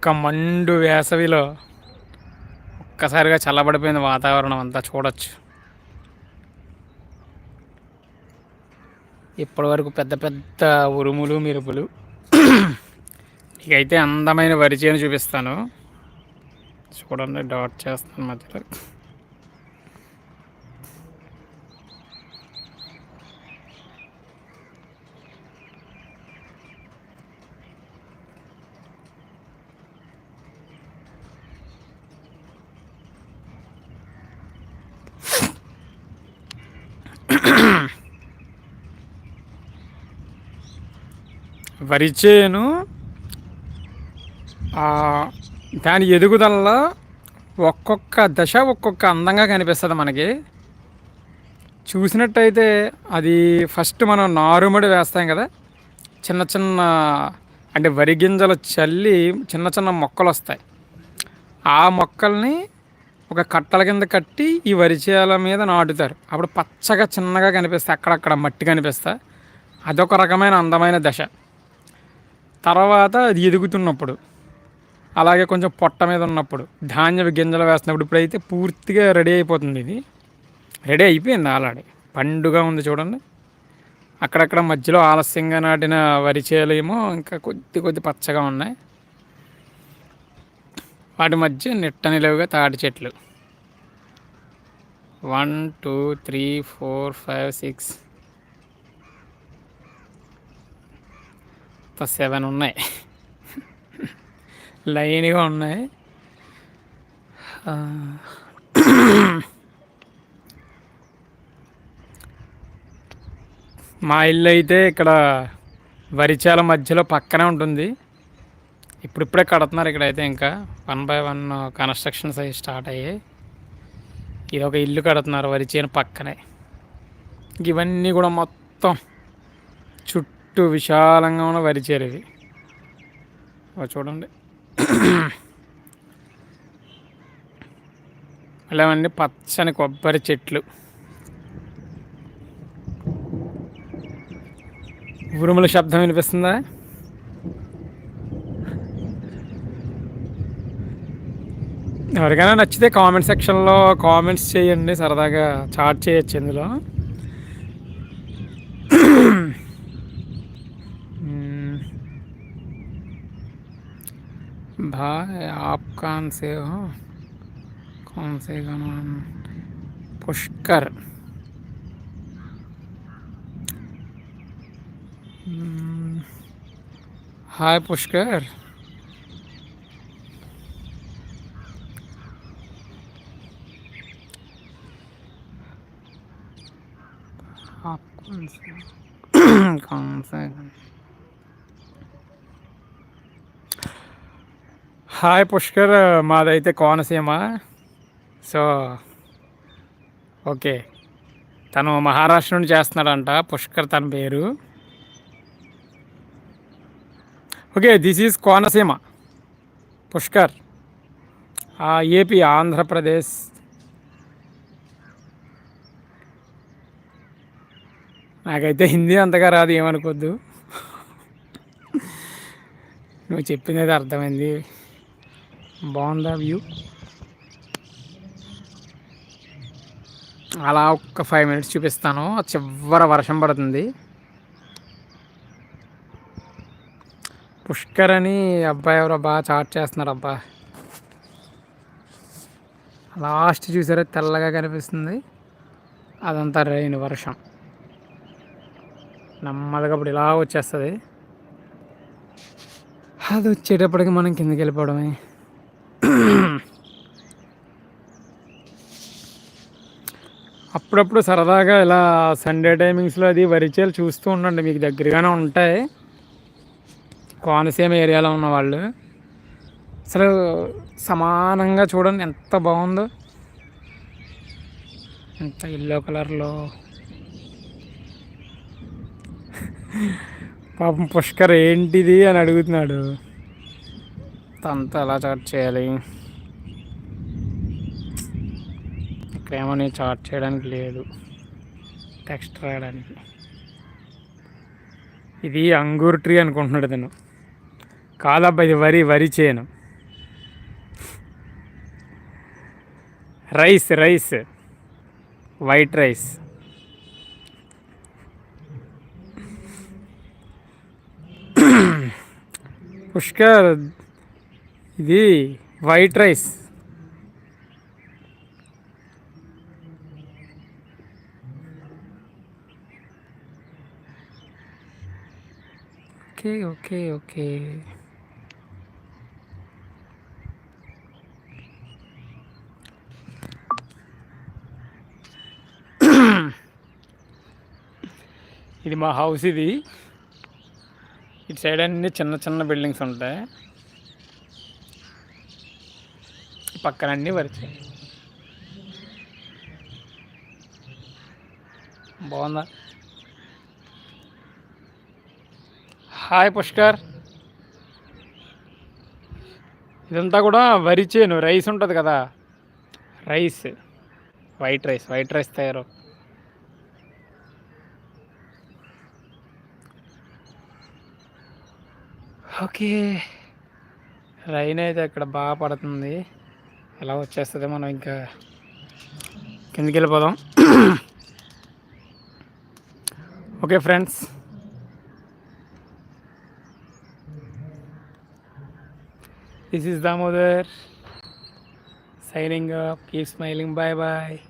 ఒక్క మండు వేసవిలో ఒక్కసారిగా చల్లబడిపోయింది వాతావరణం అంతా చూడొచ్చు. ఇప్పటివరకు పెద్ద పెద్ద ఉరుములు మెరుపులు. ఇకైతే అందమైన వరి చేను చూపిస్తాను. చూడండి డాట్ చేస్తాను మధ్యలో. వరి చేను దాని ఎదుగుదలలో ఒక్కొక్క దశ ఒక్కొక్క అందంగా కనిపిస్తుంది మనకి. చూసినట్టయితే అది ఫస్ట్ మనం నారుమడి వేస్తాం కదా. చిన్న చిన్న అంటే వరి గింజలు చల్లి చిన్న చిన్న మొక్కలు వస్తాయి ఆ మొక్కల్ని ఒక కట్టల కింద కట్టి ఈ వరి చేల మీద నాటుతారు. అప్పుడు పచ్చగా చిన్నగా కనిపిస్తాయి. అక్కడక్కడ మట్టి కనిపిస్తా అదొక రకమైన అందమైన దశ. తర్వాత అది ఎదుగుతున్నప్పుడు అలాగే కొంచెం పొట్ట మీద ఉన్నప్పుడు ధాన్యం గింజలు వేస్తున్నప్పుడు ఇప్పుడైతే పూర్తిగా రెడీ అయిపోతుంది ఇది. రెడీ అయిపోయింది ఆల్రెడీ. పండుగ ఉంది చూడండి. అక్కడక్కడ మధ్యలో ఆలస్యంగా నాటిన వరి చేలేమో ఇంకా కొద్ది కొద్ది పచ్చగా ఉన్నాయి. వాటి మధ్య నిట్ట నిలవుగా తాటి చెట్లు. One two three four five six seven ఉన్నాయి. లైన్గా ఉన్నాయి. మా ఇల్లు అయితే ఇక్కడ వరిచాల మధ్యలో పక్కనే ఉంటుంది. ఇప్పుడిప్పుడే కడుతున్నారు ఇక్కడైతే ఇంకా. వన్ బై వన్ కన్స్ట్రక్షన్స్ అవి స్టార్ట్ అయ్యాయి. ఇది ఒక ఇల్లు కడుతున్నారు వరిచేను పక్కనే. ఇవన్నీ కూడా మొత్తం చుట్టూ విశాలంగా ఉన్న వరి చేరేవి చూడండి. అలావన్నీ పచ్చని కొబ్బరి చెట్లు. ఉరుముల శబ్దం వినిపిస్తుందా? ఎవరికైనా నచ్చితే కామెంట్ సెక్షన్లో కామెంట్స్ చేయండి సరదాగా చాట్ చేయొచ్చు ఇందులో. भाई आप कौन से हो? कौन से गाना पुष्कर। हाय पुष्कर। आप कौन से? कौन से హాయ్ పుష్కర్ మాదైతే కోనసీమ. So okay. తను మహారాష్ట్ర నుండి చేస్తున్నాడంట పుష్కర్ తన పేరు. Okay this is Konaseema. Pushkar. AP Andhra Pradesh. నాకైతే హిందీ అంతగా రాదు ఏమనుకోద్దు. నువ్వు చెప్పింది అర్థమైంది. బాగుందా వ్యూ? అలా ఒక్క ఫైవ్ మినిట్స్ చూపిస్తాను. చివర వర్షం పడుతుంది. పుష్కర్ అని అబ్బాయి ఎవరో బాగా చాట్ చేస్తున్నారు అబ్బా లాస్ట్ చూసారా? తెల్లగా కనిపిస్తుంది. అదంతా రైన్ వర్షం. నెమ్మదిగా ఇప్పుడు ఇలా వచ్చేస్తుంది. అది వచ్చేటప్పటికి మనం కిందకి వెళ్ళిపోవడమే. అప్పుడప్పుడు సరదాగా ఇలా సండే టైమింగ్స్లో అది వరిచేలు చూస్తూ ఉండండి. మీకు దగ్గరగానే ఉంటాయి. కోనసీమ ఏరియాలో ఉన్న వాళ్ళు. అసలు సమానంగా చూడండి ఎంత బాగుందో. ఎంత ఎల్లో కలర్లో పాపం పుష్కర్ ఏంటిది అని అడుగుతున్నాడు. అంతా ఎలా చాట్ చేయాలి. ప్రేమని చాట్ చేయడానికి లేదు. టెక్స్ట్ రాయడానికి. ఇది అంగూర్ ట్రీ అనుకుంటున్నాడు తను కాదబ్బా ఇది వరి వరి చేయను rice rice. White rice. Pushkar ఇది white rice. Okay okay okay ఇది మా హౌస్ ఇది. ఇటు సైడ్ అన్ని చిన్న చిన్న బిల్డింగ్స్ ఉంటాయి. పక్కన అన్నీ వరిచే బాగుందా? హాయ్ పుష్కర్. ఇదంతా కూడా వరి చేను రైస్ ఉంటుంది కదా. Rice white rice white rice తయారు. ఓకే. రైన్ అయితే ఇక్కడ బాగా పడుతుంది. ఎలా వచ్చేస్తుంది మనం ఇంకా కిందికి వెళ్ళిపోదాం. Okay friends. This is Damodar signing up. Keep smiling. Bye bye.